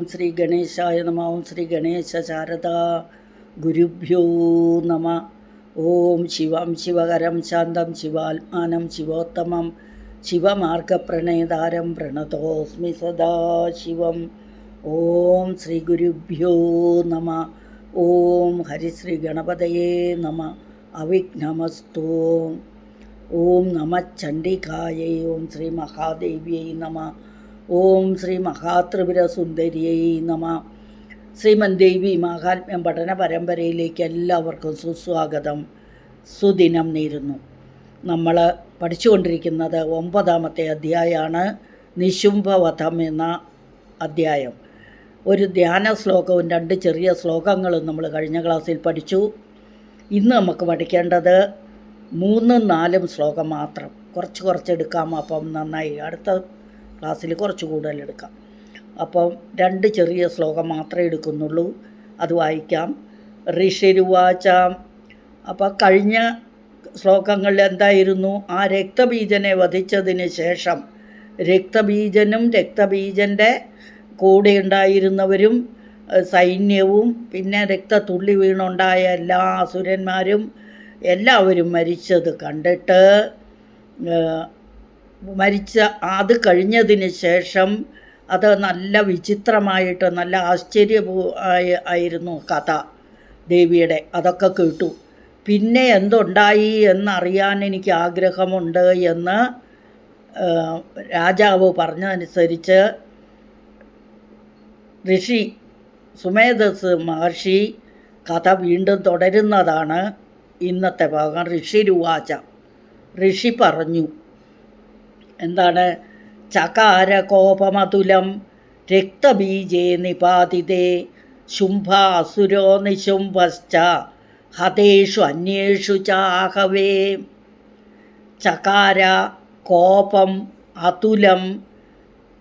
ഓം ശ്രീ ഗണേശായ നമ ഓം ശ്രീ ഗണേശ ശാരദ ഗുരുഭ്യോ നമ ഓം ശിവം ശിവകരം ശാന്തം ശിവാത്മാനം ശിവോത്തമം ശിവമാർഗപ്രണയതാരം പ്രണതോസ്മി സദാശിവം ഓം ശ്രീ ഗുരുഭ്യോ നമ ഓം ഹരിശ്രീ ഗണപതയേ നമ അവിഘ്നമസ്തു ഓം നമ ചണ്ഡികായൈ ഓം ശ്രീ മഹാദേവ്യൈ നമ ഓം ശ്രീ മഹാത്രിപുര സുന്ദരിയൈ നമ. ശ്രീമൻ ദേവി മാഹാത്മ്യം പഠന പരമ്പരയിലേക്ക് എല്ലാവർക്കും സുസ്വാഗതം. സുദിനം നേരുന്നു. നമ്മൾ പഠിച്ചുകൊണ്ടിരിക്കുന്നത് ഒമ്പതാമത്തെ അധ്യായമാണ് നിശുംഭവധം എന്ന അധ്യായം. ഒരു ധ്യാന ശ്ലോകവും രണ്ട് ചെറിയ ശ്ലോകങ്ങളും നമ്മൾ കഴിഞ്ഞ ക്ലാസ്സിൽ പഠിച്ചു. ഇന്ന് നമുക്ക് പഠിക്കേണ്ടത് മൂന്നും നാലും ശ്ലോകം മാത്രം. കുറച്ച് കുറച്ച് എടുക്കാം അപ്പം നന്നായി. അടുത്ത ക്ലാസ്സിൽ കുറച്ച് കൂടുതൽ എടുക്കാം. അപ്പം രണ്ട് ചെറിയ ശ്ലോകം മാത്രമേ എടുക്കുന്നുള്ളൂ. അത് വായിക്കാം. ഋഷിരുവാച അപ്പം കഴിഞ്ഞ ശ്ലോകങ്ങളിൽ എന്തായിരുന്നു? ആ രക്തബീജനെ വധിച്ചതിന് ശേഷം രക്തബീജനും രക്തബീജന്റെ കൂടെ ഉണ്ടായിരുന്നവരും സൈന്യവും പിന്നെ രക്തത്തുള്ളി വീണുണ്ടായ എല്ലാ അസുരന്മാരും എല്ലാവരും മരിച്ചത് കണ്ടിട്ട് മരിച്ച അത് കഴിഞ്ഞതിന് ശേഷം അത് നല്ല വിചിത്രമായിട്ട് നല്ല ആശ്ചര്യപൂ ആയ- ആയിരുന്നു കഥ ദേവിയുടെ. അതൊക്കെ കേട്ടു. പിന്നെ എന്തുണ്ടായി എന്നറിയാൻ എനിക്ക് ആഗ്രഹമുണ്ട് എന്ന് രാജാവ് പറഞ്ഞതനുസരിച്ച് ഋഷി സുമേധസ് മഹർഷി കഥ വീണ്ടും തുടരുന്നതാണ് ഇന്നത്തെ ഭാഗം. ഋഷി രുവാച. ഋഷി പറഞ്ഞു എന്താണ്? ചകാരകോപമതുലം രക്തബീജേ നിപാതിതേ ശുംഭാസുരോ നിശുംഭശ്ച ഹതേഷു അന്യേഷു ചാഹവേ. ചകാര കോപം അതുലം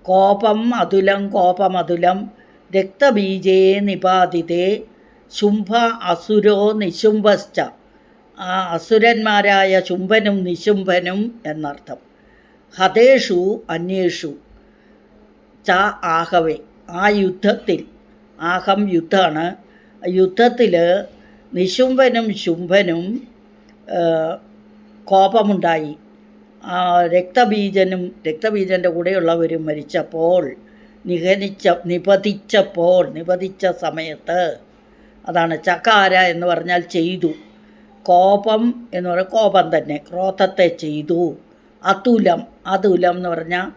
കോപം അതുലം കോപമതുലം രക്തബീജേ നിപാതിതേ ശുംഭ അസുരോ നിശുംഭശ്ച. അസുരന്മാരായ ശുംഭനും നിശുംഭനും എന്നർത്ഥം. ഹതേഷു അന്യേഷു. ച ആഹവേ. ആ യുദ്ധത്തിൽ ആഹം യുദ്ധമാണ്. യുദ്ധത്തിൽ നിശുംഭനും ശുംഭനും കോപമുണ്ടായി. രക്തബീജനും രക്തബീജന്റെ കൂടെയുള്ളവരും മരിച്ചപ്പോൾ നിഹനിച്ച നിപതിച്ചപ്പോൾ നിപതിച്ച സമയത്ത് അതാണ് ചകാര എന്ന് പറഞ്ഞാൽ ചെയ്തു. കോപം എന്ന് പറഞ്ഞാൽ കോപം തന്നെ ക്രോധത്തെ ചെയ്തു. അതുലം അതുലം എന്ന് പറഞ്ഞാൽ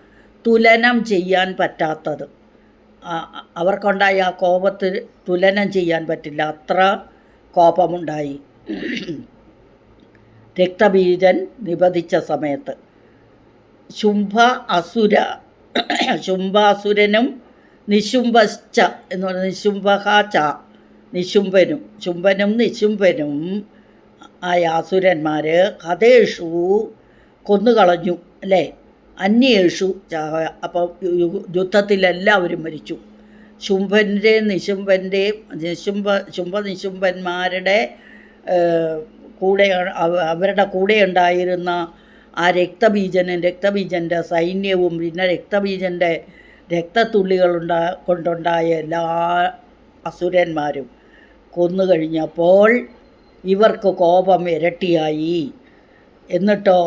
തുലനം ചെയ്യാൻ പറ്റാത്തത്. അവർക്കുണ്ടായ ആ കോപത്തിൽ തുലനം ചെയ്യാൻ പറ്റില്ല. അത്ര കോപമുണ്ടായി. രക്തബീജൻ നിപതിച്ച സമയത്ത്. ശുംഭ അസുര ശുംഭാസുരനും നിശുംഭശ്ച എന്ന് പറഞ്ഞ നിശുംഭഹ ച നിശുംഭനും ശുംഭനും നിശുംഭനും ആയ അസുരന്മാർ ഹതേഷു കൊന്നുകളഞ്ഞു അല്ലേ? അന്യേഷു ചാഹ അപ്പം യുദ്ധത്തിലെല്ലാവരും മരിച്ചു. ശുംഭന്റെ നിശുംഭന്റെയും നിശുംഭ ശുംഭ നിശുംഭന്മാരുടെ കൂടെ അവരുടെ കൂടെ ഉണ്ടായിരുന്ന ആ രക്തബീജനും രക്തബീജന്റെ സൈന്യവും പിന്നെ രക്തബീജന്റെ രക്തത്തുള്ളികളുണ്ടാ കൊണ്ടുണ്ടായ എല്ലാ അസുരന്മാരും കൊന്നു കഴിഞ്ഞപ്പോൾ ഇവർക്ക് കോപം ഇരട്ടിയായി. എന്നിട്ടോ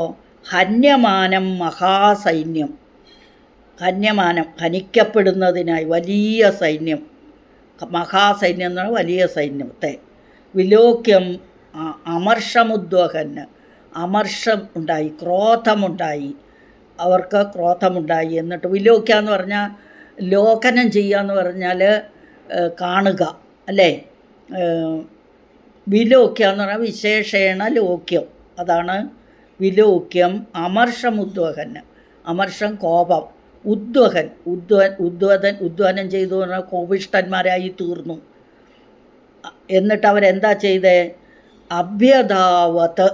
ഹന്യമാനം മഹാസൈന്യം. ഹന്യമാനം ഹനിക്കപ്പെടുന്നതിനായി വലിയ സൈന്യം. മഹാസൈന്യം എന്ന് പറഞ്ഞാൽ വലിയ സൈന്യത്തെ വിലോക്യം അമർഷമുദ്വഹന്. അമർഷം ഉണ്ടായി ക്രോധമുണ്ടായി. അവർക്ക് ക്രോധമുണ്ടായി എന്നിട്ട് വിലോക്യ എന്ന് പറഞ്ഞാൽ ലോകനം ചെയ്യുക എന്ന് പറഞ്ഞാൽ കാണുക അല്ലേ? വിലോക്യ എന്ന് പറഞ്ഞാൽ വിശേഷേണ ലോക്യം. അതാണ് വിലോക്യം അമർഷം ഉദ്വഹന് അമർഷം കോപം. ഉദ്വഹൻ. ഉദ്വ ഉദ്വതൻ ഉദ്വഹനം ചെയ്തു പറഞ്ഞാൽ കോപിഷ്ടന്മാരായി തീർന്നു. എന്നിട്ട് അവരെന്താ ചെയ്തേ? അഭ്യധാവത്.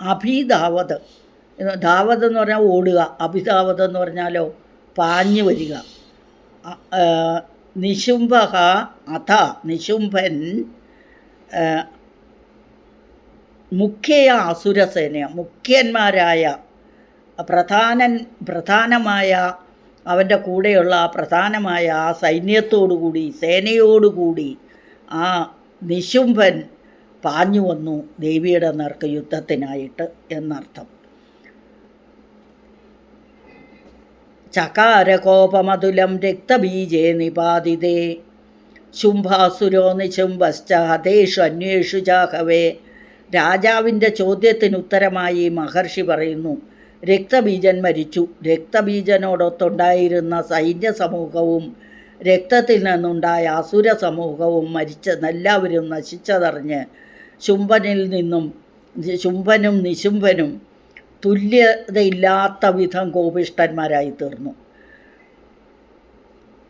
അഭിധാവത്. ധാവത് എന്ന് പറഞ്ഞാൽ ഓടുക. അഭിധാവത് എന്ന് പറഞ്ഞാലോ? പാഞ്ഞു വരിക. നിശുംഭ അഥ. നിശുംഭൻ മുഖ്യ അസുരസേന മുഖ്യന്മാരായ പ്രധാനൻ പ്രധാനമായ അവന്റെ കൂടെയുള്ള ആ പ്രധാനമായ ആ സൈന്യത്തോടുകൂടി സേനയോടുകൂടി ആ നിശുംഭൻ പാഞ്ഞു വന്നു ദേവിയുടെ നേർക്ക് യുദ്ധത്തിനായിട്ട് എന്നർത്ഥം. ചകാരകോപമതുലം രക്തബീജേ നിപാതിതേ. ശുംഭാസുരോ നിശുംഭശ്ച ഹതേഷു അന്വേഷു ചാഹവേ രാജാവിന്റെ ചോദ്യത്തിന് ഉത്തരമായി മഹർഷി പറയുന്നു രക്തബീജൻ മരിച്ചു. രക്തബീജനോടൊത്തുണ്ടായിരുന്ന സൈന്യ സമൂഹവും രക്തത്തിൽ നിന്നുണ്ടായ അസുര സമൂഹവും മരിച്ചതെല്ലാവരും നശിച്ചതറിഞ്ഞ് ശുംഭനിൽ നിന്നും ശുംഭനും നിശുംഭനും തുല്യതയില്ലാത്ത വിധം കോപിഷ്ടന്മാരായി തീർന്നു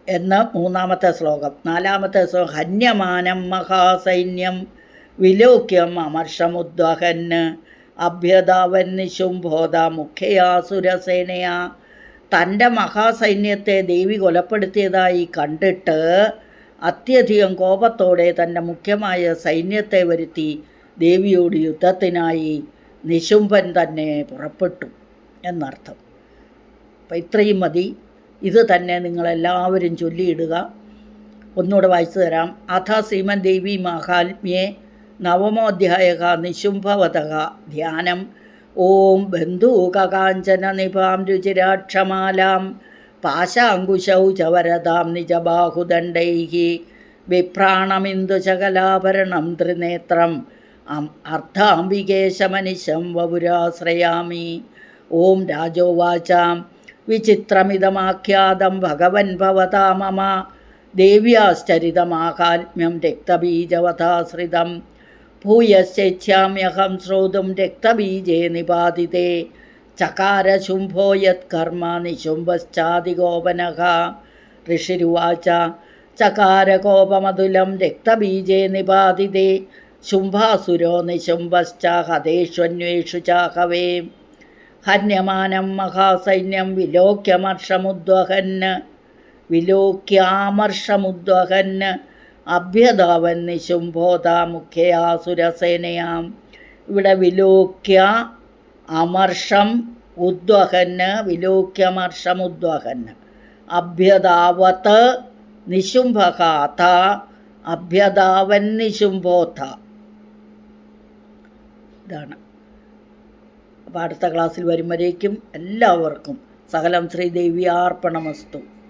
എന്ന് മൂന്നാമത്തെ ശ്ലോകം. നാലാമത്തെ ശ്ലോകം. ഹന്യമാനം മഹാസൈന്യം വിലോക്യം അമർഷമുദ്വഹന് അഭ്യതാവന് ശുംഭോധ മുഖ്യാസുരസേനയാ തന്റെ മഹാസൈന്യത്തെ ദേവി കൊലപ്പെടുത്തിയതായി കണ്ടിട്ട് അത്യധികം കോപത്തോടെ തന്റെ മുഖ്യമായ സൈന്യത്തെ വരുത്തി ദേവിയോട് യുദ്ധത്തിനായി നിശുംഭൻ തന്നെ പുറപ്പെട്ടു എന്നർത്ഥം. അപ്പം ഇത്രയും മതി. ഇത് തന്നെ നിങ്ങളെല്ലാവരും ചൊല്ലിയിടുക. ഒന്നുകൂടെ വായിച്ചു തരാം. അഥ ശ്രീമൻ ദേവി മഹാത്മ്യേ നവമോധ്യായക നിശുംഭവതക ധ്യാനം ഓം ബന്ധൂകാഞ്ചന നിഭാം രുചിരാക്ഷമാലാം പാശാങ്കുശൗ ച വരദാം നിജബാഹുദണ്ഡൈ വിഭ്രാണമിന്ദുശകലാഭരണം ത്രിനേത്രം അർത്ഥാംബികേശമനിശം വപുരാശ്രയാമി ഓം രാജോവാചാം വിചിത്രമിതമാഖ്യാതം ഭഗവൻ ഭവതാ മമ ദേവ്യാശ്ചരിതമാഹാത്മ്യം രക്തബീജവതാശ്രിതം ഭൂയശ്ചേച്ഛാമ്യഹം ശ്രോതും രക്തബീജേ നിപാതിതേ ചകാരശുംഭോ യത്കർമ്മ നിശുംഭശ്ചാതികോപന ഋഷിരുവാച ചകാരകോപമതുലം രക്തബീജേ നിപാതിതേ ശുംഭാസുരോ നിശുംഭശ്ച ഹതേഷ്വന്വേഷു ചാഹവേ ഹന്യമാനം മഹാസൈന്യം വിലോക്യമർഷമുദ്വഹന് വിലോക്യാമർഷമുദ്വഹന് അഭ്യതാവൻ നിശുംഭോധ മുഖ്യയാസുരസേനയാം ഇവിടെ വിലോക്യ അമർഷം ഉദ്വഹന് വിലോക്യമർഷം ഉദ്വഹന്. അഭ്യതാവത്ത് നിശുംഭക അഥ അഭ്യതാവൻ നിശുംഭോധ ഇതാണ്. അപ്പോൾ അടുത്ത ക്ലാസ്സിൽ വരുമ്പോഴേക്കും എല്ലാവർക്കും സകലം ശ്രീദേവി അർപ്പണമസ്തു.